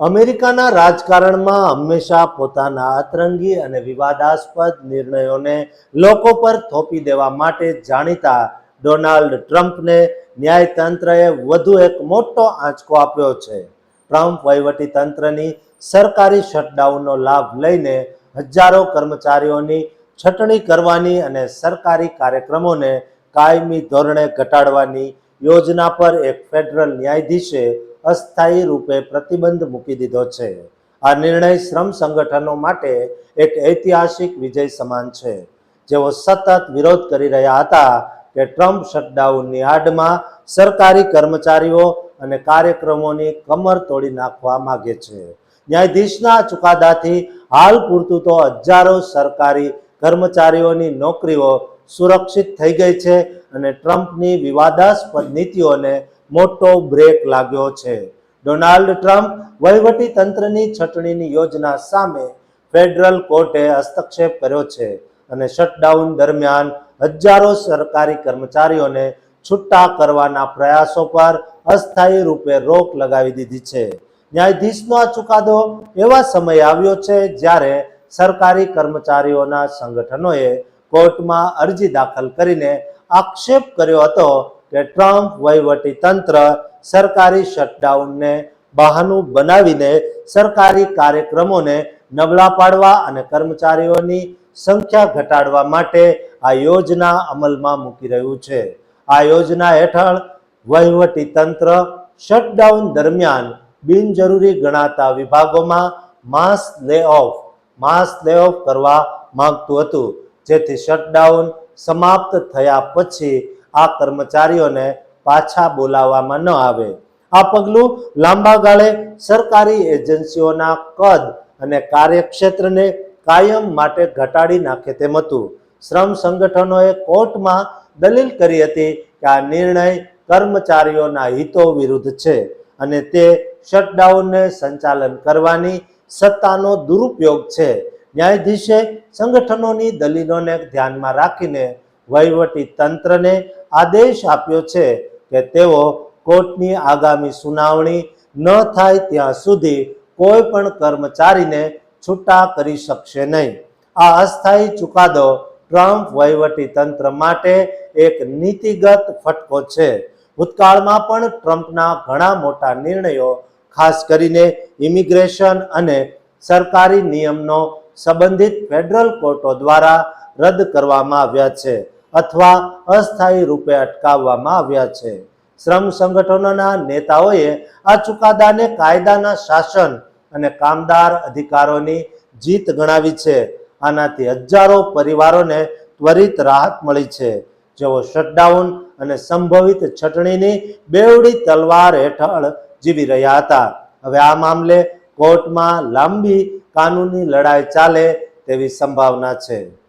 અમેરિકાના રાજકારણમાં હંમેશા પોતાના અતરંગી અને વિવાદાસ્પદ નિર્ણયોને લોકો પર થોપી દેવા માટે જાણીતા ડોનાલ્ડ ટ્રમ્પને ન્યાયતંત્રએ વધુ એક મોટો આંચકો આપ્યો છે. ટ્રમ્પ વહીવટીતંત્રની સરકારી શટડાઉનનો લાભ લઈને હજારો કર્મચારીઓની છટણી કરવાની અને સરકારી કાર્યક્રમોને કાયમી ધોરણે ઘટાડવાની યોજના પર એક ફેડરલ ન્યાયાધીશે અસ્થાયી રૂપે પ્રતિબંધ મૂકી દીધો છે. આ નિર્ણય શ્રમ સંગઠનો માટે એક ઐતિહાસિક વિજય સમાન છે. જેઓ સતત વિરોધ કરી રહ્યા હતા કે ટ્રમ્પ શટડાઉનની આડમાં સરકારી કર્મચારીઓ અને કાર્યક્રમોની કમર તોડી નાખવા માગે છે. ન્યાયાધીશના ચુકાદાથી હાલ પૂરતું તો હજારો સરકારી કર્મચારીઓની નોકરીઓ સુરક્ષિત થઈ ગઈ છે અને ટ્રમ્પની વિવાદાસ્પદ નીતિઓને મોટો બ્રેક લાગ્યો છે. ડોનાલ્ડ ટ્રમ્પ વહીવટી તંત્રની છટણીની યોજના સામે ફેડરલ કોર્ટે હસ્તક્ષેપ કર્યો છે અને શટડાઉન દરમિયાન હજારો સરકારી કર્મચારીઓને છૂટા કરવાના પ્રયાસો પર અસ્થાયી રૂપે રોક લગાવી દીધી છે. ન્યાયાધીશનો આ ચુકાદો એવા સમયે આવ્યો છે જ્યારે સરકારી કર્મચારીઓના સંગઠનોએ કોર્ટમાં અરજી દાખલ કરીને આક્ષેપ કર્યો હતો કે ટ્રમ્પ વહીવટી તંત્ર સરકારી શટડાઉનને બહાનું બનાવીને સરકારી કાર્યક્રમોને નબળા પાડવા અને કર્મચારીઓની સંખ્યા ઘટાડવા માટે આ યોજના અમલમાં મૂકી રહ્યું છે. આ યોજના હેઠળ વહીવટી તંત્ર શટડાઉન દરમિયાન બિનજરૂરી ગણાતા વિભાગોમાં માસ લે ઓફ માસ લે ઓફ કરવા માંગતું હતું, જેથી શટડાઉન સમાપ્ત થયા પછી આ કર્મચારીઓને પાછા બોલાવવામાં ન આવે. આ પગલું લાંબા ગાળે સરકારી એજન્સીઓના કદ અને કાર્યક્ષેત્રને કાયમ માટે ઘટાડી નાખે તેમ હતું. શ્રમ સંગઠનોએ કોર્ટમાં દલીલ કરી હતી કે આ નિર્ણય કર્મચારીઓના હિતો વિરુદ્ધ છે અને તે શટડાઉનને સંચાલન કરવાની સત્તાનો દુરુપયોગ છે. ન્યાયાધીશે સંગઠનોની દલીલોને ધ્યાનમાં રાખીને વહીવટી તંત્રને આદેશ આપ્યો છે કે તેઓ કોર્ટની આગામી સુનાવણી ન થાય ત્યાં સુધી કોઈ પણ કર્મચારીને છૂટા કરી શકશે નહીં. આ અસ્થાયી ચુકાદો ટ્રમ્પ વહીવટી તંત્ર માટે એક નીતિગત ફટકો છે. ભૂતકાળમાં પણ ટ્રમ્પના ઘણા મોટા નિર્ણયો, ખાસ કરીને ઇમિગ્રેશન અને સરકારી નિયમનો સંબંધિત ફેડરલ કોર્ટો દ્વારા રદ કરવામાં આવ્યા છે. અથવા અસ્થાયી રૂપે અટકાવવામાં આવ્યા છે. શ્રમ સંગઠનોના નેતાઓએ આ ચુકાદાને કાયદાના શાસન અને કામદાર અધિકારોની જીત ગણાવી છે. આનાથી હજારો પરિવારોને ત્વરિત રાહત મળી છે. જેઓ શટડાઉન અને સંભવિત છટણીની બેવડી તલવાર હેઠળ જીવી રહ્યા હતા. હવે આ મામલે કોર્ટમાં લાંબી કાનૂની લડાઈ ચાલે તેવી સંભાવના છે.